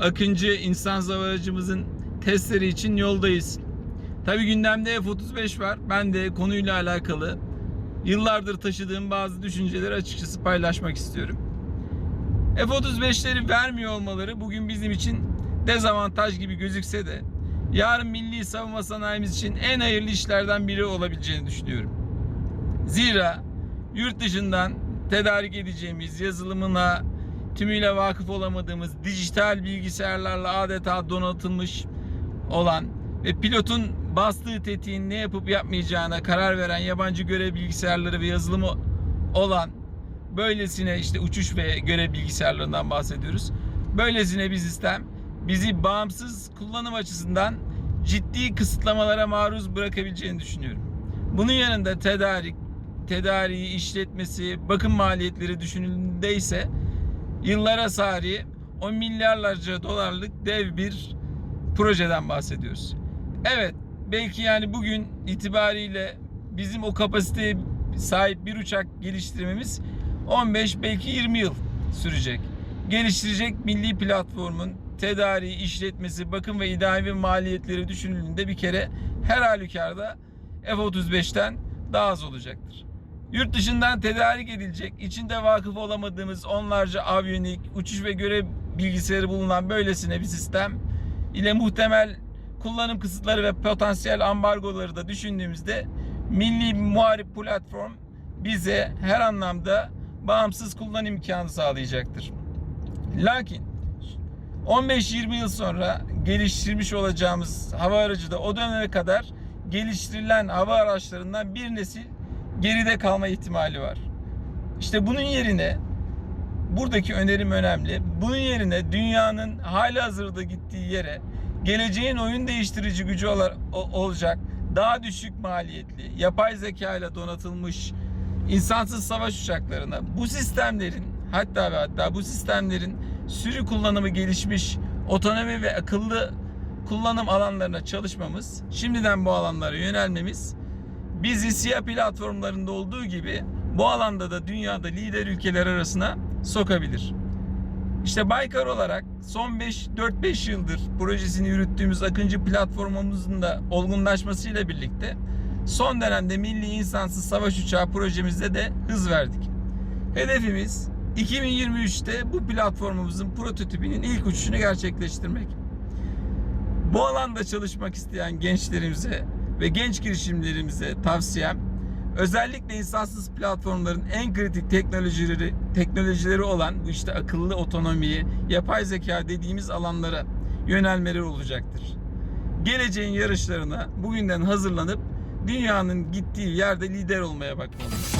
Akıncı insan aracımızın testleri için yoldayız. Tabi gündemde F-35 var. Ben de konuyla alakalı yıllardır taşıdığım bazı düşünceleri açıkçası paylaşmak istiyorum. F-35'leri vermiyor olmaları bugün bizim için dezavantaj gibi gözükse de yarın milli savunma sanayimiz için en hayırlı işlerden biri olabileceğini düşünüyorum. Zira yurt dışından tedarik edeceğimiz yazılımına tümüyle vakıf olamadığımız dijital bilgisayarlarla adeta donatılmış olan ve pilotun bastığı tetiğin ne yapıp yapmayacağına karar veren yabancı görev bilgisayarları ve yazılımı olan böylesine işte uçuş ve görev bilgisayarlarından bahsediyoruz. Böylesine bir sistem bizi bağımsız kullanım açısından ciddi kısıtlamalara maruz bırakabileceğini düşünüyorum. Bunun yanında tedarik, tedariği, işletmesi, bakım maliyetleri düşünüldüğünde ise yıllara sari 10 milyarlarca dolarlık dev bir projeden bahsediyoruz. Evet belki yani bugün itibariyle bizim o kapasiteye sahip bir uçak geliştirmemiz 15 belki 20 yıl sürecek. Geliştirecek milli platformun tedariği, işletmesi, bakım ve idari maliyetleri düşünüldüğünde bir kere her halükarda F-35'ten daha az olacaktır. Yurt dışından tedarik edilecek, içinde vakıf olamadığımız onlarca aviyonik, uçuş ve görev bilgisayarı bulunan böylesine bir sistem ile muhtemel kullanım kısıtları ve potansiyel ambargoları da düşündüğümüzde milli muharip platform bize her anlamda bağımsız kullanım imkanı sağlayacaktır. Lakin 15-20 yıl sonra geliştirmiş olacağımız hava aracı da o döneme kadar geliştirilen hava araçlarından bir nesil geride kalma ihtimali var. İşte bunun yerine buradaki önerim önemli. Bunun yerine dünyanın hali hazırda gittiği yere geleceğin oyun değiştirici gücü olacak daha düşük maliyetli yapay zeka ile donatılmış insansız savaş uçaklarına bu sistemlerin hatta ve hatta bu sistemlerin sürü kullanımı gelişmiş otonomi ve akıllı kullanım alanlarına çalışmamız şimdiden bu alanlara yönelmemiz bizi siyah platformlarında olduğu gibi bu alanda da dünyada lider ülkeler arasına sokabilir. İşte Baykar olarak son 5 4-5 yıldır projesini yürüttüğümüz Akıncı platformumuzun da olgunlaşmasıyla birlikte son dönemde milli insansız savaş uçağı projemizde de hız verdik. Hedefimiz 2023'te bu platformumuzun prototipinin ilk uçuşunu gerçekleştirmek. Bu alanda çalışmak isteyen gençlerimize ve genç girişimlerimize tavsiyem özellikle insansız platformların en kritik teknolojileri teknolojileri olan bu işte akıllı otonomiyi, yapay zeka dediğimiz alanlara yönelmeleri olacaktır. Geleceğin yarışlarına bugünden hazırlanıp dünyanın gittiği yerde lider olmaya bakmalıyız.